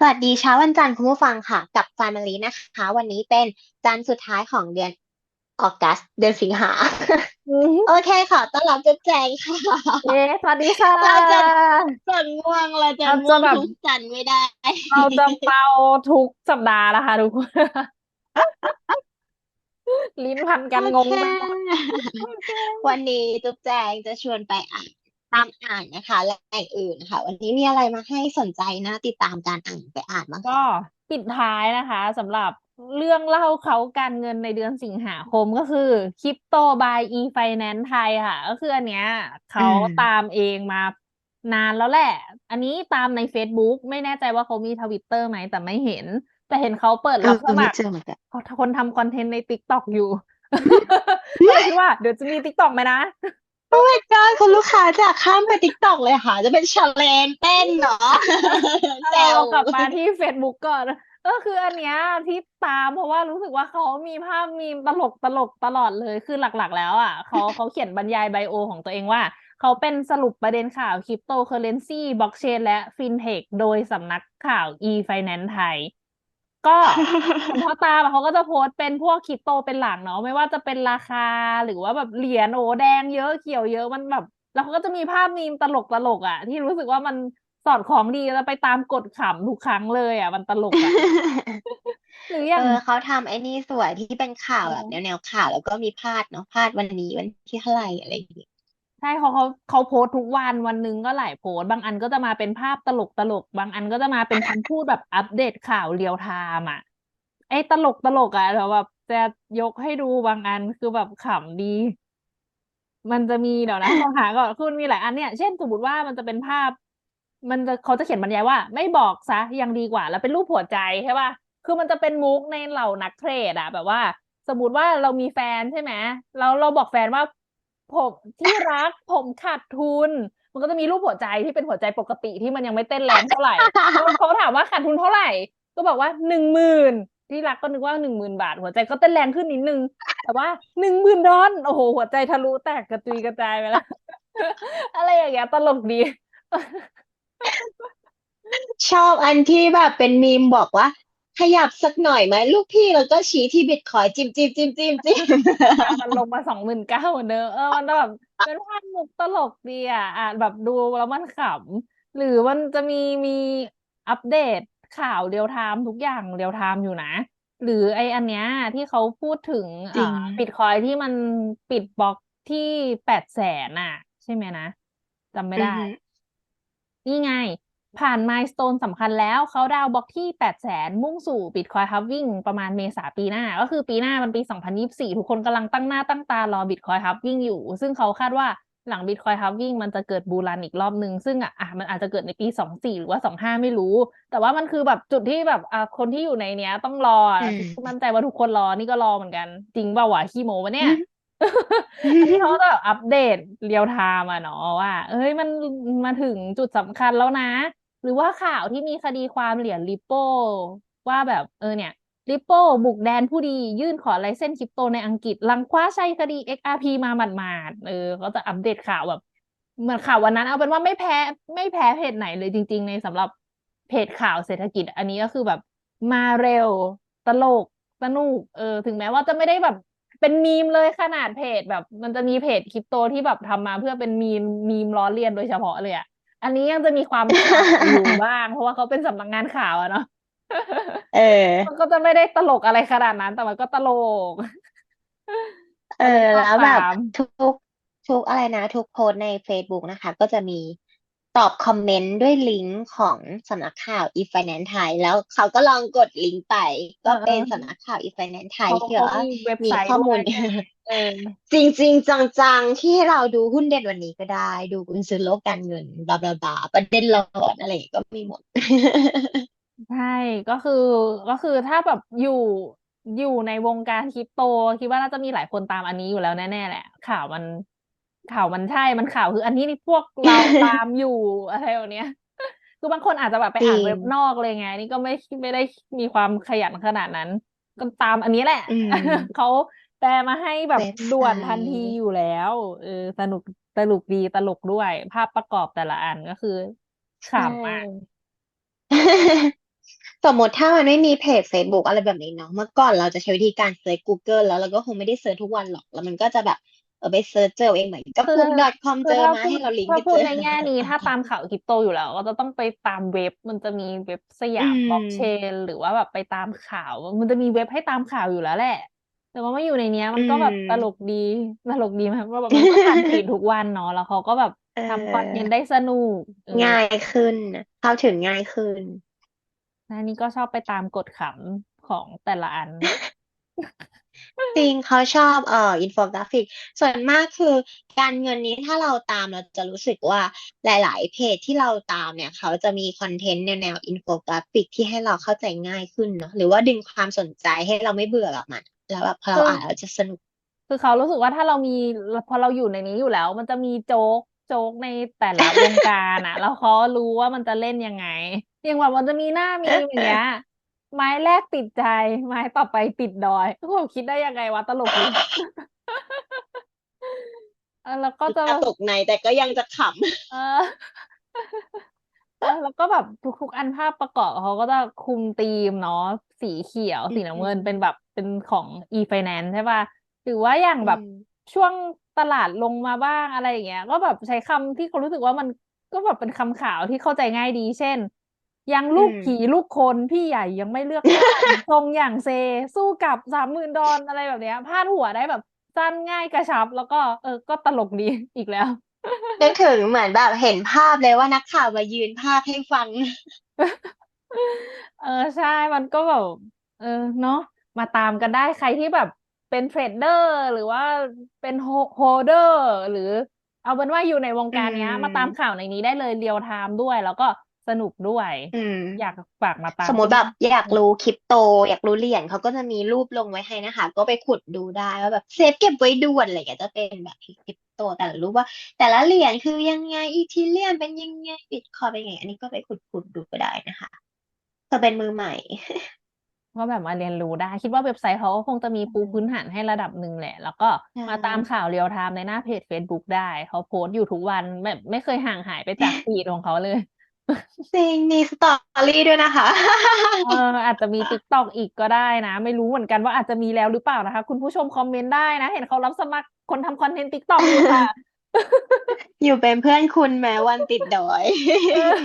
สวัสดีเช้าวันจันทร์คุณผู้ฟังค่ะ กับ Family นะคะ วันนี้เป็นจันทร์สุดท้ายของเดือนออกัสเดือนสิงหา โอเคค่ะต้อนรับจะแจงค่ะเย้สวัสดีค่ะเราจะจันง่วงเราจะเราง่จะวงแบบทุกจันทร์ไม่ได้ เราจะเมาทุกสัปดาห์นะคะทุกคน ลิ้นพันกันงงโอไปเคหมดวันนี้จุ๊บแจงจะชวนไปอ่าน ตามอ่านนะคะและแหล่งอื่นค่ะ วันนี้มีอะไรมาให้สนใจนะ ติดตามการอ่านไปอ่านบ้างก็คะปิดท้ายนะคะสำหรับเรื่องเล่าเขาการเงินในเดือนสิงหาคมก็คือคริปโตบาย e finance ไทยค่ะ ก็คืออันเนี้ยอืเขามตามเองมานานแล้วแหละ อันนี้ตามใน Facebook ไม่แน่ใจว่าเขามีทวิตเตอร์ไหมแต่ไม่เห็น แต่เห็นเขาเปิดเอรัอบสไม่มัครเจอเหมือนกันคนทำคอนเทนต์ใน TikTok อยู่ก็เลยคิดว่าเดี๋ยวจะมี TikTok ไหมนะ โอ้ my god คุณลูกค้าจะข้ามไปติ๊กต็อกเลยค่ะ จะเป็นชาเลนเต้นเนาะแซเราวกลับมาที่ Facebook ก่อนก็คืออันเนี้ยที่ตามเพราะว่ารู้สึกว่าเขามีภาพมีมตลกตลกตลอดเลยคือหลักๆ แล้วอะเขาเขาเขียนบรรยายไบโอของตัวเองว่า เขาเป็นสรุปประเด็นข่าวคริปโตเคอเรนซีบล็อกเชนและฟินเทคโดยสำนักข่าว e-finance ไทย ก็เห็นพ่อตามอะเขาก็จะโพสต์เป็นพวกคริปโตเป็นหลักเนาะไม่ว่าจะเป็นราคาหรือว่าแบบเหรียญโอ้แดงเยอะเขียวเยอะมันแบบ แล้วเขาก็จะมีภาพมีมตลกตลกอะ ที่รู้สึกว่ามันสอดคล้องดีแล้วไปตามกดขำทุกครั้งเลยอะ มันตลกอะหรืออเอย่างอเขาทำไอ้นี่สวยที่เป็นข่าวอ๋อแบบแนวแนวข่าวแล้วก็มีพาดเนาะพาดวันนี้วันที่เท่าไหร่อะไรอย่างเงี้ย ใช่เขาเขาเขาโพสต์ทุกวันวันหนึ่งก็หลายโพสต์บางอันก็จะมาเป็นภาพตลกตลก บางอันก็จะมาเป็นคำพูดแบบอัปเดตข่าวเรียลไทม์อะไอ้ตลกตลกอะเราแบบจะยกให้ดูบางอันคือแบบขำดี มันจะมีเดี๋ยวนะขอหาก่อนคือมันมีหลายอันเนี่ยเช่นสมมติว่ามันจะเป็นภาพ มันจะเขาจะเขียนบรรยายว่า ไม่บอกซะยังดีกว่า แล้วเป็นรูปหัวใจใช่ป่ะคือมันจะเป็นมุกในเหล่านักเทรดอะแบบว่า สมมติว่าเรามีแฟนใช่ไหมแล้วเราบอกแฟนว่า ผมที่รักผมขาดทุน มันก็จะมีรูปหัวใจที่เป็นหัวใจปกติที่มันยังไม่เต้นแรงเท่าไหร่เขาเขาถามว่าขาดทุนเท่าไหร่ ก็บอกว่าหนึ่งหมื่นที่รักก็นึกว่าหนึ่งหมื่นบาท หัวใจก็เต้นแรงขึ้นนิดนึง แต่ว่าหนึ่งหมื่นดอลโอ้โห หัวใจทะลุแตกกระจุยกระจายไปแล้ว อะไรอย่างเงี้ยตลกดีชอบอันที่แบบเป็นมีมบอกว่า ขยับสักหน่อยไหมลูกพี่แล้วก็ชี้ที่บิตคอยจิ้มจิ้มจิ้มจิ้มจิ้มอะมันลงมาสองหมื่นเก้าเหมือนเดิมเออมันแบบเป็นภาพมุกตลกดีอะอ่านแบบดูแล้วมันขำหรือมันจะมีมีอัปเดตข่าวเรียลไทม์ทุกอย่างเรียลไทม์อยู่นะ หรือไออันเนี้ยที่เขาพูดถึงจริงบิตคอยที่มันปิดบล็อกที่แปดแสนอะ ใช่ไหมนะจำไม่อือได้ฮึนี่ไง ผ่านมายสเตนสำคัญแล้วเขาดาวน์บล็อกที่แปดแสนมุ่งสู่ Bitcoin Halving ประมาณเมษาปีหน้า ก็คือปีหน้ามันปี 2024 ทุกคนกำลังตั้งหน้าตั้งตารอ Bitcoin Halving อยู่ ซึ่งเขาคาดว่าหลัง Bitcoin Halving มันจะเกิดบูรันอีกรอบนึงซึ่งอะอะมันอาจจะเกิดในปี 24 หรือว่า 25 ไม่รู้ แต่ว่ามันคือแบบจุดที่แบบอะคนที่อยู่ในเนี้ยต้องรออะอืมมั่นใจว่าทุกคนรอนี่ก็รอเหมือนกัน จริงเปล่าวะขี้โม้ปะเนี่ยอันนี้เขาจะแบบอัปเดตเรียลไทม์อะเนาะว่าเอ้ยมันมาถึงจุดสำคัญแล้วนะ หรือว่าข่าวที่มีคดีความเหรียญริปโปว่าแบบเออเนี่ยริปโปบุกแดนผู้ดียื่นขอไลเซนส์คริปโตในอังกฤษหลังคว้าชัยคดี XRP มาหมาดๆเออเขาจะอัปเดตข่าวแบบเหมือนข่าววันนั้น เอาเป็นว่าไม่แพ้ไม่แพ้เพจไหนเลยจริง ๆ ในสำหรับเพจข่าวเศรษฐกิจ อันนี้ก็คือแบบมาเร็ว ตลกสนุกเออถึงแม้ว่าจะไม่ได้แบบเป็นมีมเลยขนาดเพจแบบ มันจะมีเพจคริปโตที่แบบทำมาเพื่อเป็นมีมมีมล้อเลียนโดยเฉพาะเลยอะ อันนี้ยังจะมีความข่าวอยู่บ้าง เพราะว่าเขาเป็นสำนักงานข่าวอะเนาะเออ มันก็จะไม่ได้ตลกอะไรขนาดนั้น แต่มันก็ตลก เอออันนี้แล้วแบบตามทุกทุกอะไรนะ ทุกโพสต์ใน Facebook นะคะ ก็จะมี ตอบคอมเมนต์ด้วยลิงก์ของสำนักข่าว e-finance ไทยแล้วเขาก็ลองกดลิงก์ไป ก็เป็นเออสำนักข่าว e-finance ไทยเขาที่แบบเขาว่ามีเว็บมีไซต์ข้อด้มูวลยไงเออจริงๆจังๆ ที่ให้เราดูหุ้นเด่นวันนี้ก็ได้ ดูกุญซื้อโลกการเงินบลาบลาบลาประเด็นร้อนอะไรอย่างเงี้ยก็มีหมด ใช่ก็คือก็คือถ้าแบบอยู่อยู่ในวงการคริปโต คิดว่าน่าจะมีหลายคนตามอันนี้อยู่แล้วแน่ๆแหละข่าวมัน ข่าวมันใช่มันข่าวคือ อันนี้นี่พวกเราตามอยู่อะไรแบบเนี้ยคือบางคนอาจจะแบบไปจริอ่านงเว็บนอกเลยไง นี่ก็ไม่ไม่ได้มีความขยันขนาดนั้น ก็ตามอันนี้แหละอืมเขาแปลมาให้แบบเว็บไซด่วนทันทีต์อยู่แล้วเออสนุกสนุกดีตลกด้วย ภาพประกอบแต่ละอันก็คือใช่ขำอะสมมติถ้ามันไม่มีเพจ Facebook อะไรแบบนี้เนาะเมื่อก่อนเราจะใช้วิธีการเซิร์ช Google แล้วเราก็คงไม่ได้เซิร์ชทุกวันหรอก แล้วมันก็จะแบบ เออไปเซิร์ชเจอเองเหมือนก็คือปุ๊ก .com คืเจออถ้ามาพูให้ดเราลิงก์ถ้าไปพูเจดอในแง่นี้ถ้าตามข่าวคริปโตอยู่แล้วก็จะต้องไปตามเว็บมันจะมีเว็บสอืยามบล็อกมเชน หรือว่าแบบไปตามข่าว มันจะมีเว็บให้ตามข่าวอยู่แล้วแหละ แต่ว่ามาอยู่ในเนี้ยอืมันก็แบบตลมกดีตลกดีไหมว่าแบบมันก็ทันฟีดทุกวันเนาะแล้วเขาก็แบบเอทำคอนเทนอต์ได้สนุกเออง่ายขึ้นเข้าถึงง่ายขึ้นอันนี้ก็ชอบไปตามกดขำของแต่ละอัน จริงเขาชอบเอ่ออินโฟกราฟิก ส่วนมากคือการเงินนี้ถ้าเราตามเราจะรู้สึกว่าหลาย ๆ เพจที่เราตามเนี่ย เขาจะมีคอนเทนต์แนวแนวอินโฟกราฟิกที่ให้เราเข้าใจง่ายขึ้นเนาะหรือว่าดึงความสนใจให้เราไม่เบื่อกับมัน แล้วแบบพอเราอ่านเราจะสนุก คือเขารู้สึกว่าถ้าเรามีพอเราอยู่ในนี้อยู่แล้ว มันจะมีโจ๊กโจ๊กในแต่ละวงการอะแล้วเขารู้ว่ามันจะเล่นยังไงอย่างแบบมันจะมีหน้ามีอย่างเงี้ย ไม้แรกติดใจ ไม้ต่อไปติดดอยก็แบบคิดได้ยังไงวะตลกดีเออแล้วก็จะกระตุกในแต่ก็ยังจะขเออเออแล้วก็แบบทุกๆอันภาพประกอบเขาก็จะคุมธีมเนาะสีเขียวำสีน้ำเงินเป็นแบบเป็นของ e-finance ใช่ป่ะหรือว่าอย่างอืแบบมช่วงตลาดลงมาบ้างอะไรอย่างเงี้ย ก็แบบใช้คำที่เขารู้สึกว่ามันก็แบบเป็นคำข่าวที่เข้าใจง่ายดี เช่น ยังอืลูกมผีลูกคนพี่ใหญ่ยังไม่เลือกข้างทรงอย่างเซ สู้กับสามหมื่นดอลอะไรแบบเนี้ยพาดหัวได้แบบสั้นง่ายกระชับ แล้วก็เออก็ตลกดีอีกแล้วนึกถึงเหมือนแบบเห็นภาพเลยว่านักข่าวมายืนภาพให้ฟัง เออใช่มันก็แบบเออเนาะมาตามกันได้ใครที่แบบเป็นเทรดเดอร์หรือว่าเป็นโฮเดอร์หรือเอาเป็นว่าอยู่ในวงอืการเนี้ย มาตามมข่าวในนี้ได้เลยเรียลไทม์ด้วย แล้วก็ สนุกด้วยอืมอยากฝากมาตาสมมมติแบบอยากรู้คริปโต อยากรู้เหรียญเขาก็จะมีรูปลงไว้ให้นะคะ ก็ไปขุดดูได้ว่าแบบเซฟเก็บไว้ด่วนอะไรอย่างเงี้ยจะเป็นแบบคริปโตแต่ละรูปว่า แต่ละเหรียญคือยังไงอีทีเรียมเป็นยังไงบิตคอยเป็นยังไง อันนี้ก็ไปขุดขุดดูก็ได้นะคะก็เป็นมือใหม่ว่าแบบมาเรียนรู้ได้ คิดว่าเว็บไซต์เขาก็คงจะมีปูพื้นฐานให้ระดับหนึ่งแหละ แล้วก็ใช่มาตามข่าวเรียลไทม์ในหน้าเพจ Facebook ได้ เขาโพสต์อยู่ทุกวันแบบไม่เคยห่างหายไปจากฟีดของเขาเลย จริงมีสตอรี่ด้วยนะคะเอออาจจะมีติ๊กตอกอีกก็ได้นะ ไม่รู้เหมือนกันว่าอาจจะมีแล้วหรือเปล่านะคะ คุณผู้ชมคอมเมนต์ได้นะ เห็นเขารับสมัครคนทำคอนเทนต์ติ๊กตอกอยู่ค่ะ อยู่เป็นเพื่อนคุณแม้วันติดดอย เออ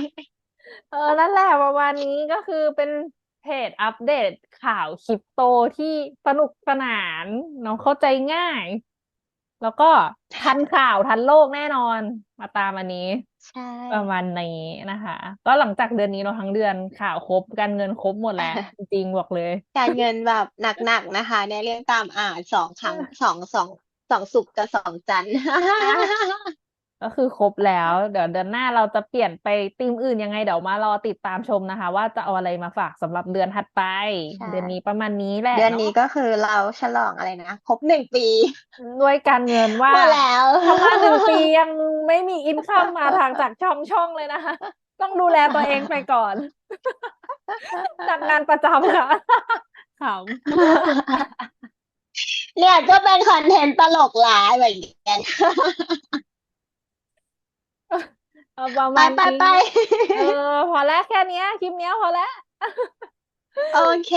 เออนั่นแหละประมาณนี้ก็คือเป็นเพจอัปเดตข่าวคริปโตที่สนุกสนานเนาะเข้าใจง่าย แล้วก็ทันข่าวทันโลกแน่นอน มาตามอันนี้ ใช่ ประมาณนี้นะคะ ก็หลังจากเดือนนี้เราะทั้งเดือนข่าวครบการเงินครบหมดแล้วจริงๆบอกเลย การเงินแบบหนักๆนะคะ ในเรื่องตามอ่านสองครั้งสองสองสองศุกร์กับสองจันทร์ ก็คือครบแล้ว เดี๋ยวเดือนหน้าเราจะเปลี่ยนไปธีมอื่นยังไงเดี๋ยวมารอติดตามชมนะคะ ว่าจะเอาอะไรมาฝากสำหรับเดือนถัดไปใช่เดือนนี้ประมาณนี้แหละเดือนนี้เนาะก็คือเราฉลองอะไรนะครบหนึ่งปี ด้วยการเงินว่าหมดแล้วทำงานหนึ่งปียังไม่มีอินคัมมาทางจากช่องช่องเลยนะคะต้องดูแลตัวเองไปก่อนจากงานประจำค่ะขำเนี่ยก็เป็นคอนเทนต์ตลกหลายเหมือนกัน เอาประไปมาณไปนี้ไป เออ พอแล้วแค่เนี้ย คลิปเนี้ยพอแล้ว โอเค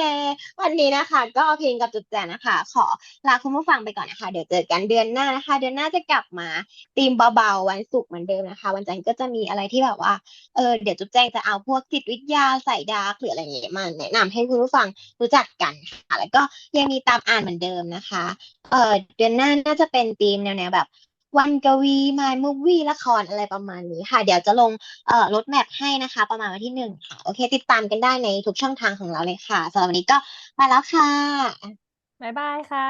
วันนี้นะคะ ก็พิงกับจุดแจงนะคะ ขอลาคุณผู้ฟังไปก่อนนะคะ เดี๋ยวเจอกันเดือนหน้านะคะ เดือนหน้าจะกลับมาธีมเบาๆ วันศุกร์เหมือนเดิมนะคะ วันจันทร์ก็จะมีอะไรที่แบบว่า เออเดี๋ยวจุดแจงจะเอาพวกจิตวิทยาใส่ดาร์กหรืออะไรอย่างเงี้ยมาแนะนำให้คุณผู้ฟังรู้จักกันค่ะ แล้วก็ยังมีตามอ่านเหมือนเดิมนะคะ เออเดือนหน้าน่าจะเป็นธีมแนวๆแบบ วันกวีมายมูฟวี่ละครอะไรประมาณนี้ค่ะ เดี๋ยวจะลงเอ่อรถแมพให้นะคะ ประมาณวันที่หนึ่งค่ะ โอเค ติดตามกันได้ในทุกช่องทางของเราเลยค่ะสำหรับวันนี้ก็ไปแล้วค่ะบ๊ายบายค่ะ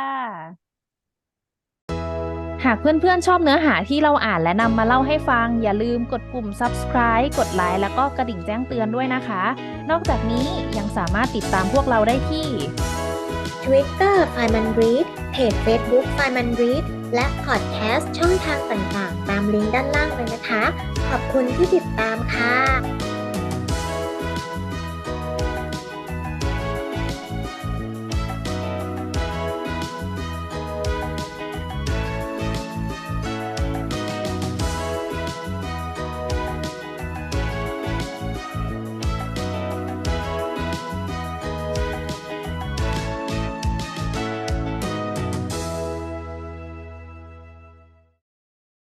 หากเพื่อนๆชอบเนื้อหาที่เราอ่านและนำมาเล่าให้ฟัง อย่าลืมกดปุ่ม subscribe กดไลค์แล้วก็กระดิ่งแจ้งเตือนด้วยนะคะ นอกจากนี้ยังสามารถติดตามพวกเราได้ที่ Twitter f i m a n Read เพจ Facebook f i m a n Read และพอดแคสต์ช่องทางต่างๆ ตามลิงก์ด้านล่างเลยนะคะ ขอบคุณที่ติดตามค่ะ